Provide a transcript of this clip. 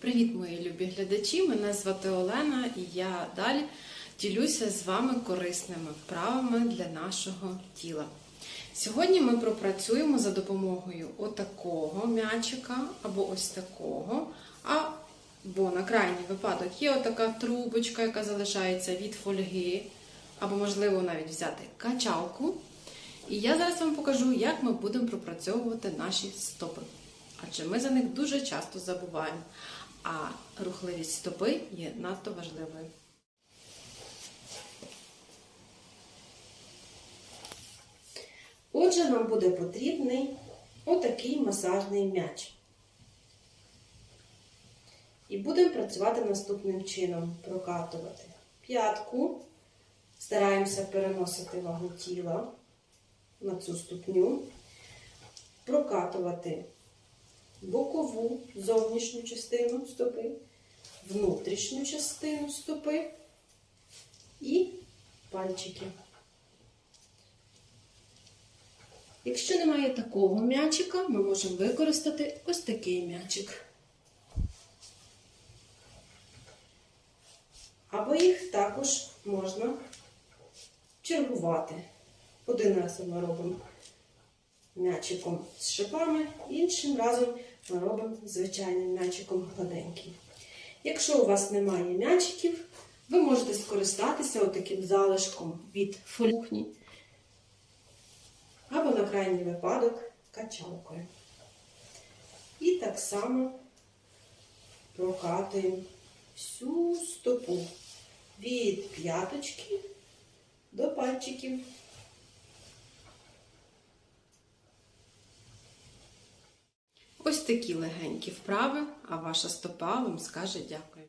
Привіт, мої любі глядачі! Мене звати Олена і я далі ділюся з вами корисними вправами для нашого тіла. Сьогодні ми пропрацюємо за допомогою отакого м'ячика або ось такого. Або на крайній випадок є отака трубочка, яка залишається від фольги, або, можливо, навіть взяти качалку. І я зараз вам покажу, як ми будемо пропрацьовувати наші стопи. Адже ми за них дуже часто забуваємо. А рухливість стопи є надто важливою. Отже, нам буде потрібний отакий масажний м'яч. І будемо працювати наступним чином: прокатувати п'ятку, стараємося переносити вагу тіла на цю ступню, прокатувати бокову зовнішню частину стопи, внутрішню частину стопи і пальчики. Якщо немає такого м'ячика, ми можемо використати ось такий м'ячик. Або їх також можна чергувати. Один раз ми робимо м'ячиком з шипами, іншим разом ми робимо звичайним м'ячиком гладеньким. Якщо у вас немає м'ячиків, ви можете скористатися отаким залишком від фольхні або на крайній випадок качалкою. І так само прокатуємо всю стопу від п'яточки до пальчиків. Ось такі легенькі вправи, а ваша стопа вам скаже дякую.